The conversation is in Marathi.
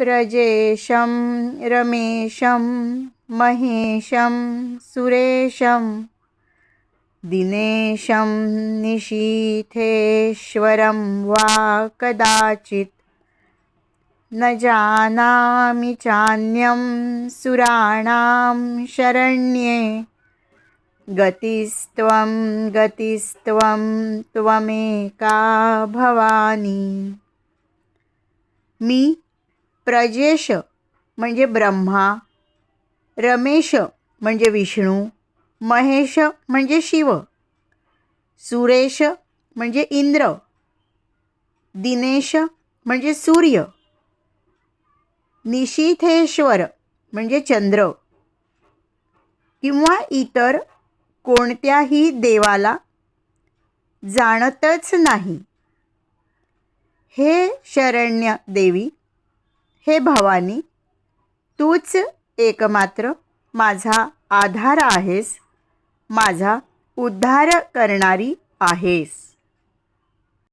प्रजेशं रमेशं महेशं सुरेशं दिनेशं निशीथेश्वरं वा कदाचित्। न जानामि चान्यं सुराणां शरण्ये। गतिस्त्वं गतिस्त्वं त्वमेका भवानी। मी प्रजेश म्हणजे ब्रह्मा रमेश म्हणजे विष्णू महेश म्हणजे शिव सुरेश म्हणजे इंद्र दिनेश म्हणजे सूर्य निशिथेश्वर म्हणजे चंद्र किंवा इतर कोणत्याही देवाला जाणतच नाही. हे शरण्य देवी हे भवानी तूच एकमात्र माझा आधार आहेस माझा उद्धार करणारी आहेस.